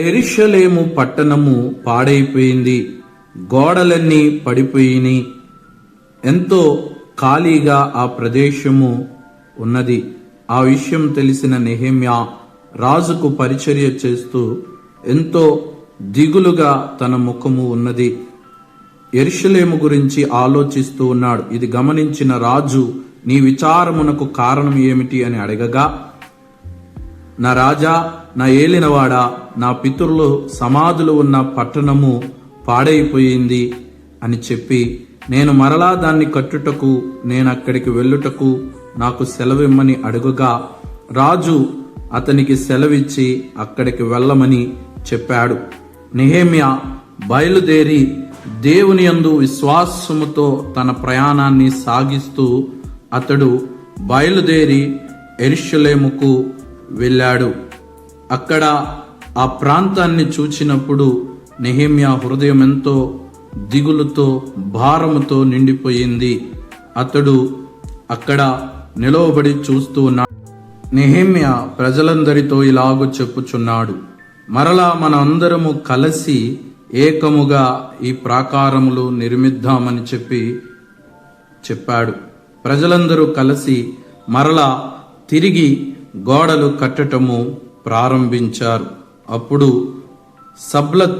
ఎరిషలేము పట్టణము పాడైపోయింది. గోడలన్నీ పడిపోయినాయి ఎంతో ఖాళీగా ఆ ప్రదేశము ఉన్నది. ఆ విషయం తెలిసిన నెహమ్యా రాజుకు పరిచర్య చేస్తూ ఎంతో దిగులుగా తన ముఖము ఉన్నది. ఎరుషలేము గురించి ఆలోచిస్తూ ఉన్నాడు. ఇది గమనించిన రాజు నీ విచారమునకు కారణం ఏమిటి? అని అడగగా నా రాజా నా ఏలినవాడా నా పితరులు సమాధులు ఉన్న పట్టణము పాడైపోయింది అని చెప్పి నేను మరలా దాన్ని కట్టుటకు నేను అక్కడికి వెళ్ళుటకు నాకు సెలవిమ్మని అడుగుగా రాజు అతనికి సెలవిచ్చి అక్కడికి వెళ్ళమని చెప్పాడు. నిహేమియా బయలుదేరి దేవుని యందు విశ్వాసముతో తన ప్రయాణాన్ని సాగిస్తూ అతడు బయలుదేరి ఎరుషులేముకు వెళ్ళాడు. అక్కడ ఆ ప్రాంతాన్ని చూచినప్పుడు నెహేమ్యా హృదయం ఎంతో దిగులుతో భారముతో నిండిపోయింది. అతడు అక్కడ నిలవబడి చూస్తూ ఉన్నాడు నెహేమ్యా ప్రజలందరితో ఇలాగు చెప్పుచున్నాడు. మరలా మన అందరము కలిసి ఏకముగా ఈ ప్రాకారములు నిర్మిద్దామని చెప్పి చెప్పాడు. ప్రజలందరూ కలిసి మరలా తిరిగి గోడలు కట్టటము ప్రారంభించారు. అప్పుడు సబ్లత్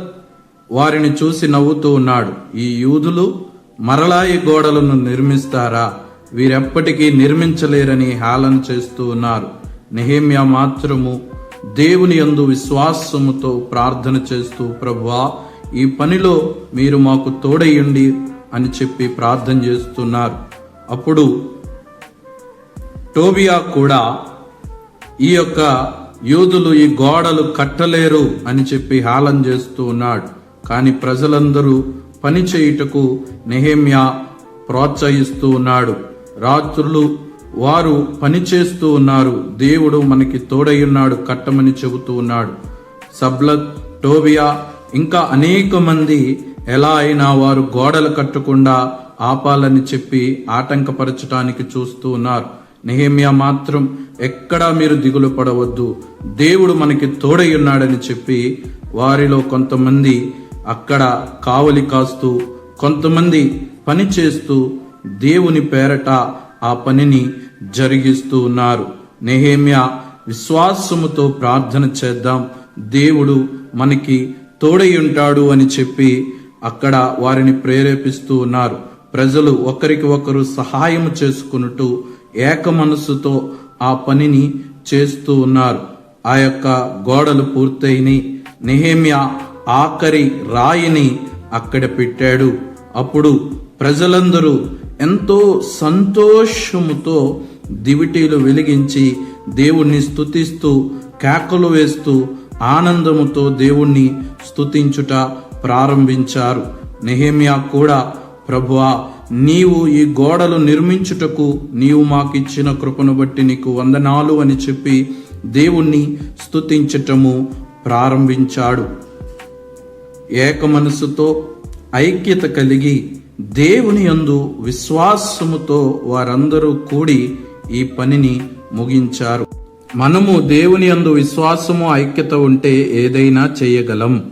వారిని చూసి నవ్వుతూ ఉన్నాడు. ఈ యూదులు మరలా ఈ గోడలను నిర్మిస్తారా? వీరెప్పటికీ నిర్మించలేరని హేళన చేస్తూ ఉన్నారు. నెహేమ్యా మాత్రము దేవుని యందు విశ్వాసముతో ప్రార్థన చేస్తూ ప్రభువా ఈ పనిలో మీరు మాకు తోడయ్యండి అని చెప్పి ప్రార్థన చేస్తున్నారు. అప్పుడు టోబియా కూడా ఈ యొక్క యూదులు ఈ గోడలు కట్టలేరు అని చెప్పి హాలం చేస్తూ ఉన్నాడు. కానీ ప్రజలందరూ పని చేయుటకు నెహేమ్యా ప్రోత్సహిస్తూ ఉన్నాడు. రాత్రులు వారు పని చేస్తూ ఉన్నారు. దేవుడు మనకి తోడయ్యున్నాడు కట్టమని చెబుతూ ఉన్నాడు. సబ్లత్ టోబియా ఇంకా అనేక మంది ఎలా అయినా వారు గోడలు కట్టకుండా ఆపాలని చెప్పి ఆటంకపరచడానికి చూస్తూ ఉన్నారు. నెహేమియా మాత్రం ఎక్కడా మీరు దిగులు పడవద్దు. దేవుడు మనకి తోడై ఉన్నాడని చెప్పి వారిలో కొంతమంది అక్కడ కావలి కాస్తూ కొంతమంది పని చేస్తూ దేవుని పేరట ఆ పనిని జరిగిస్తూ ఉన్నారు. నెహేమియా విశ్వాసముతో ప్రార్థన చేద్దాం. దేవుడు మనకి తోడై ఉంటాడు అని చెప్పి అక్కడ వారిని ప్రేరేపిస్తూ ఉన్నారు. ప్రజలు ఒకరికి ఒకరు సహాయం చేసుకున్నట్టు ఏక మనస్సుతో ఆ పనిని చేస్తూ ఉన్నారు. ఆ యొక్క గోడలు పూర్తయినాయి నెహేమియా ఆఖరి రాయిని అక్కడ పెట్టాడు. అప్పుడు ప్రజలందరూ ఎంతో సంతోషముతో దివిటీలు వెలిగించి దేవుణ్ణి స్తుతిస్తూ కేకలు వేస్తూ ఆనందముతో దేవుణ్ణి స్తుతించుట ప్రారంభించారు. నెహేమియా కూడా ప్రభువా నీవు ఈ గోడలు నిర్మించుటకు నీవు మాకిచ్చిన కృపను బట్టి నీకు వందనాలు అని చెప్పి దేవుణ్ణి స్తుతించటము ప్రారంభించాడు. ఏక మనసుతో ఐక్యత కలిగి దేవుని యందు విశ్వాసముతో వారందరూ కూడి ఈ పనిని ముగించారు. మనము దేవుని యందు విశ్వాసము ఐక్యత ఉంటే ఏదైనా చేయగలం.